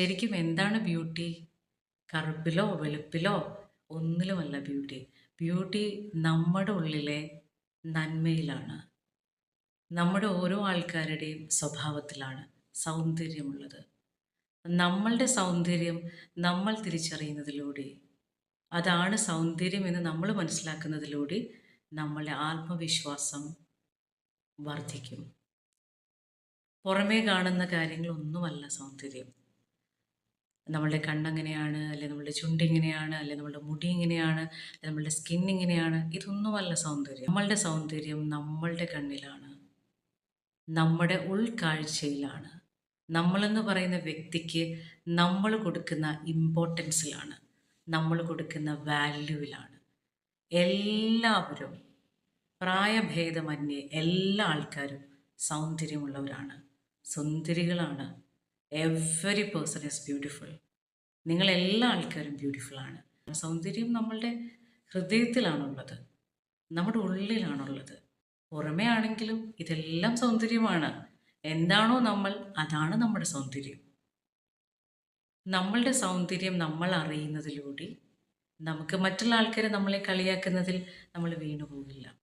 ശരിക്കും എന്താണ് ബ്യൂട്ടി കറുപ്പിലോ വെളുപ്പിലോ? ഒന്നിലുമല്ല ബ്യൂട്ടി ബ്യൂട്ടി നമ്മുടെ ഉള്ളിലെ നന്മയിലാണ്. നമ്മുടെ ഓരോ ആൾക്കാരുടെയും സ്വഭാവത്തിലാണ് സൗന്ദര്യമുള്ളത്. നമ്മളുടെ സൗന്ദര്യം നമ്മൾ തിരിച്ചറിയുന്നതിലൂടെ അതാണ് സൗന്ദര്യം എന്ന് നമ്മൾ മനസ്സിലാക്കുന്നതിലൂടെ നമ്മളുടെ ആത്മവിശ്വാസം വർദ്ധിക്കും. പുറമേ കാണുന്ന കാര്യങ്ങളൊന്നുമല്ല സൗന്ദര്യം. നമ്മളുടെ കണ്ണെങ്ങനെയാണ് അല്ലെ നമ്മളുടെ ചുണ്ടിങ്ങനെയാണ് അല്ലെ നമ്മളുടെ മുടി ഇങ്ങനെയാണ് അല്ലെ നമ്മളുടെ സ്കിൻ ഇങ്ങനെയാണ് ഇതൊന്നുമല്ല സൗന്ദര്യം. നമ്മളുടെ സൗന്ദര്യം നമ്മളുടെ കണ്ണിലാണ്. നമ്മുടെ ഉൾക്കാഴ്ചയിലാണ്. നമ്മളെന്ന് പറയുന്ന വ്യക്തിക്ക് നമ്മൾ കൊടുക്കുന്ന ഇമ്പോർട്ടൻസിലാണ് നമ്മൾ കൊടുക്കുന്ന വാല്യൂവിലാണ് എല്ലാവരും പ്രായഭേദമന്യേ എല്ലാ ആൾക്കാരും സൗന്ദര്യമുള്ളവരാണ്. സുന്ദരികളാണ്. എവറി പേഴ്സൺ ഈസ് ബ്യൂട്ടിഫുൾ നിങ്ങളെല്ലാ ആൾക്കാരും ബ്യൂട്ടിഫുൾ ആണ്. സൗന്ദര്യം നമ്മളുടെ ഹൃദയത്തിലാണുള്ളത്. നമ്മുടെ ഉള്ളിലാണുള്ളത്. പുറമേ ആണെങ്കിലും ഇതെല്ലാം സൗന്ദര്യമാണ്. എന്താണോ നമ്മൾ അതാണ് നമ്മുടെ സൗന്ദര്യം. നമ്മളുടെ സൗന്ദര്യം നമ്മൾ അറിയുന്നതിലൂടെ നമുക്ക് മറ്റുള്ള ആൾക്കാരെ നമ്മളെ കളിയാക്കുന്നതിൽ നമ്മൾ വീണു പോകില്ല